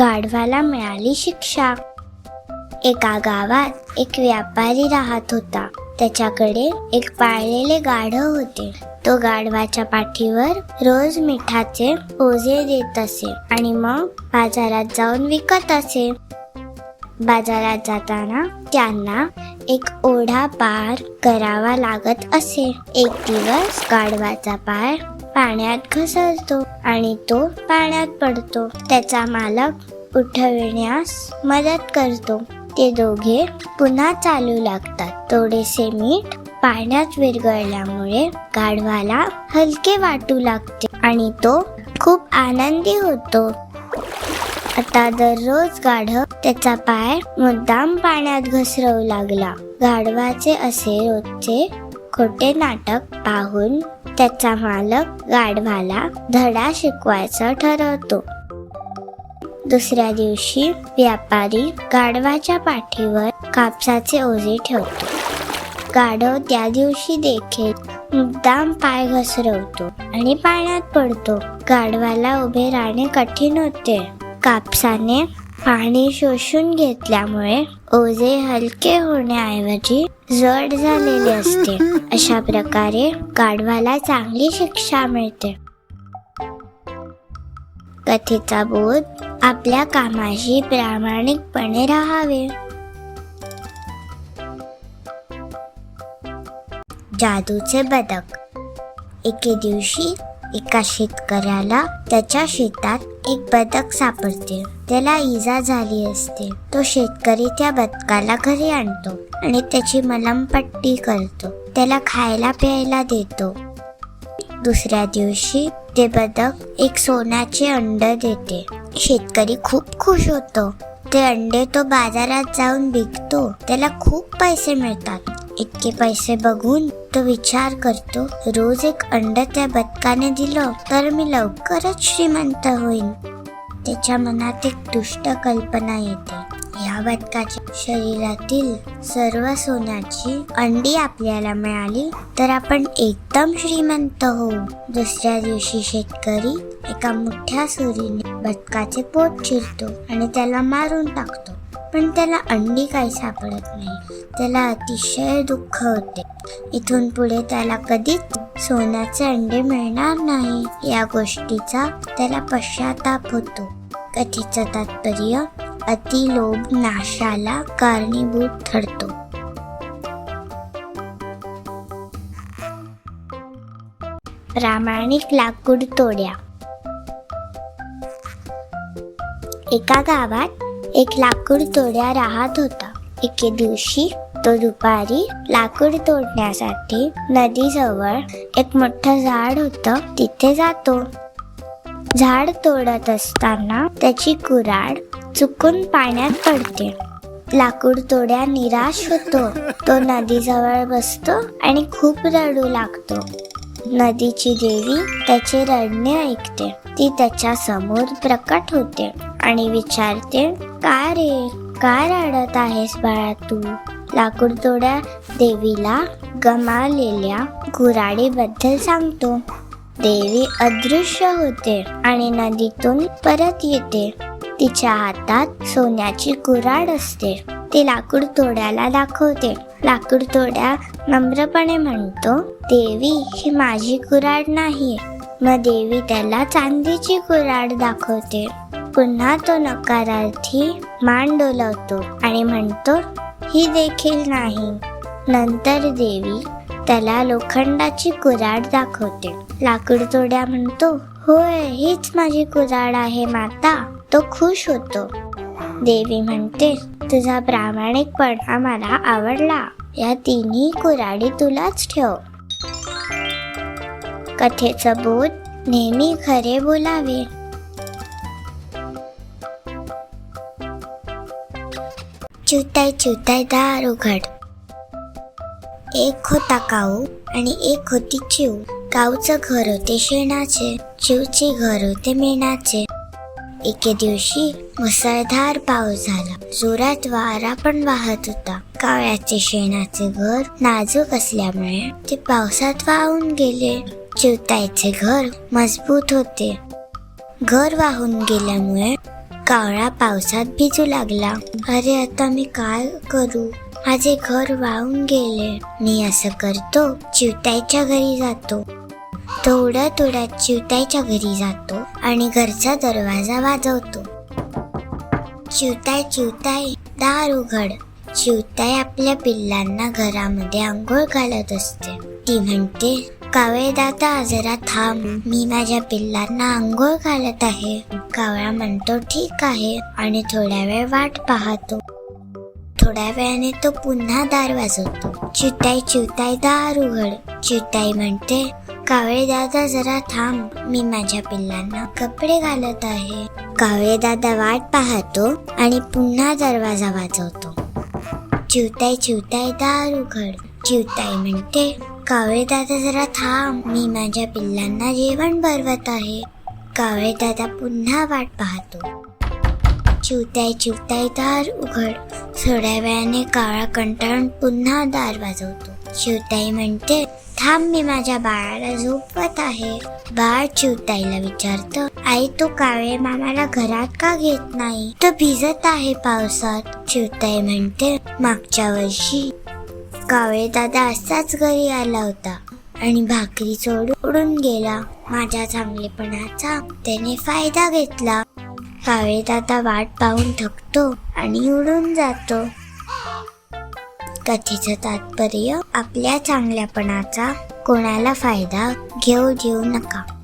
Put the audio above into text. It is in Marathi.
गाढवाला मिळाली शिक्षा. एका गावात एक व्यापारी राहत होता. त्याच्याकडे एक पाळलेले गाढव होते. तो गाढवाच्या पाठीवर रोज मिठाचे ओझे देत असे आणि मग बाजारात जाऊन विकत असे. बाजारात जाताना त्यांना एक ओढा पार करावा लागत असे. एक दिवस गाढवाचा पार पाण्यात घसरतो आणि तो पाण्यात पडतो. त्याचा मालक उठविण्यास मदत करतो. ते दोघे पुन्हा चालू लागतात. थोडेसे मीठ पाण्यात विरघळल्यामुळे गाढवाला हलके वाटू लागते आणि तो खूप आनंदी होतो. आता दररोज गाढव त्याचा पाय मुद्दाम पाण्यात घसरवू लागला. गाढवाचे असे रोजचे खोटे नाटक पाहून त्याचा मालक गाढवाला धडा शिकवायचं ठरवतो. दुसऱ्या दिवशी व्यापारी गाढवाच्या पाठीवर कापसाचे ओझे ठेवतो. गाढव त्या दिवशी देखील मुद्दाम पाय घसरवतो आणि पाण्यात पडतो. गाढवाला उभे राहणे कठीण होते. कापसाने पाणी शोषून घेतल्यामुळे ओझे हलके होण्याऐवजी जड झालेले असते. अशा प्रकारे गाढवाला चांगली शिक्षा मिळते. कथेचा बोध आपल्या कामाशी प्रामाणिकपणे राहावे. जादूचे बदक. एके दिवशी एका शेतकऱ्याला त्याच्या शेतात एक बदक सापडते. त्याला इजा झाली असते. तो शेतकरी त्या बदकाला घरी आणतो आणि त्याची मलमपट्टी करतो. त्याला खायला प्यायला देतो. दुसऱ्या दिवशी ते बदक एक सोन्याचे अंड देते. शेतकरी खूप खुश होतो. ते अंडे तो बाजारात जाऊन विकतो. त्याला खूप पैसे मिळतात. इतके पैसे बघून तो विचार करतो रोज एक अंड त्या बदकाने दिलं तर मी लवकरच श्रीमंत होईन. त्याच्या मनात एक दुष्ट कल्पना येते. या बदकाच्या शरीरातील सर्व सोन्याची अंडी आपल्याला मिळाली तर आपण एकदम श्रीमंत होऊ. दुसऱ्या दिवशी शेतकरी एका मोठ्या सुरीने बदकाचे पोट चिरतो आणि त्याला मारून टाकतो. पण त्याला अंडी काही सापडत नाही. त्याला अतिशय दुःख होते. इथून पुढे त्याला कधीच सोन्याचे अंडे मिळणार नाही. या गोष्टीचा त्याला पश्चाताप होतो. कथेचं तात्पर्य अतिलोभ नाशाला कारणीभूत ठरतो. प्रामाणिक लाकूड तोड्या. एका गावात एक लाकूड तोड्या राहत होता. एके दिवशी तो दुपारी लाकूड तोडण्यासाठी नदीजवळ एक मोठं झाड होतं तिथे जातो. झाड तोडत असताना त्याची कुऱ्हाड चुकून पाण्यात पडते. लाकूड तोड्या निराश होतो. तो नदीजवळ बसतो आणि खूप रडू लागतो. नदीची देवी त्याचे रडणे ऐकते. ती त्याच्यासमोर प्रकट होते आणि विचारते का रे? काय रडत आहेस बाळा तू? लाकूड तोड्या देवीला गमावलेल्या कुऱ्हाडीबद्दल सांगतो. देवी अदृश्य होते आणि नदीतून परत येते. तिच्या हातात सोन्याची कुऱ्हाड असते. ती लाकूड तोड्याला दाखवते. लाकूड तोड्या नम्रपणे म्हणतो देवी ही माझी कुऱ्हाड नाही. मग देवी त्याला चांदीची कुऱ्हाड दाखवते. पुन्हा तो नकारार्थी मान डोलवतो आणि म्हणतो ही देखील नाही. नंतर देवी त्याला लोखंडाची कुऱ्हाड दाखवते. लाकूड तोड्या म्हणतो होय हीच माझी कुराड आहे माता तो खुश होतो. देवी म्हणते तुझा प्रामाणिकपणा मला आवडला या तिन्ही कुऱ्हाडी तुलाच ठेव. कथेचं बोध नेहमी खरे बोलावे. चिवताय चिवताय दार उघड. एक होता काऊ आणि एक होती चिव. काऊचं घर होते शेणाचे चिवचे घर होते मेणाचे. एके दिवशी मुसळधार पाऊस झाला. जोरात वारा पण वाहत होता. कावळ्याचे शेणाचे घर नाजूक असल्यामुळे ते पावसात वाहून गेले. चिवतायचे घर मजबूत होते. घर वाहून गेल्यामुळे कावळा पावसात भिजू लागला. अरे आता मी काय करू? माझे घर वाहून गेले. मी असं करतो चिवताईच्या घरी जातो. तो उडत उडत चिवताईच्या घरी जातो आणि घरचा दरवाजा वाजवतो. चिवताय चिवताय दार उघड. चिवताई आपल्या पिल्लांना घरामध्ये आंघोळ घालत असते. ती म्हणते कावळे दादा जरा थांब. मी माझ्या पिल्लांना आंघोळ घालत आहे. कावळा म्हणतो ठीक आहे. आणि थोड्या वेळ वाट पाहतो. थोड्या वेळाने तो पुन्हा दार वाजवतो. चिवताई चिवताई दार उघड. चिवताई म्हणते कावळे दादा जरा थांब. मी माझ्या पिल्लांना कपडे घालत आहे. कावळे दादा वाट पाहतो आणि पुन्हा दरवाजा वाजवतो. चिवताई चिवताई दार उघड. चिवताई म्हणते कावळे दादा जरा थांब मी माझ्या पिल्लांना जेवण भरवत आहे. कावळे दादा पुन्हा वाट पाहतो. चिवताय चिवताय दार उघड. थोड्या वेळाने काळा कंटाळून पुन्हा दार वाजवतो. चिवताई म्हणते थांब मी माझ्या बाळाला झोपवत आहे. बाळ चिवताईला विचारतं आई तो कावे मामाला घरात का घेत नाही? तो भिजत आहे पावसात. चिवताई म्हणते मागच्या वर्षी कावळे दादा असाच घरी आला होता आणि भाकरी सोडून गेला. माझ्या चांगलेपणाचा त्याने फायदा घेतला. कावळे दादा वाट पाहून थकतो आणि उडून जातो. कथेचं तात्पर्य आपल्या चांगल्यापणाचा कोणाला फायदा घेऊ देऊ नका.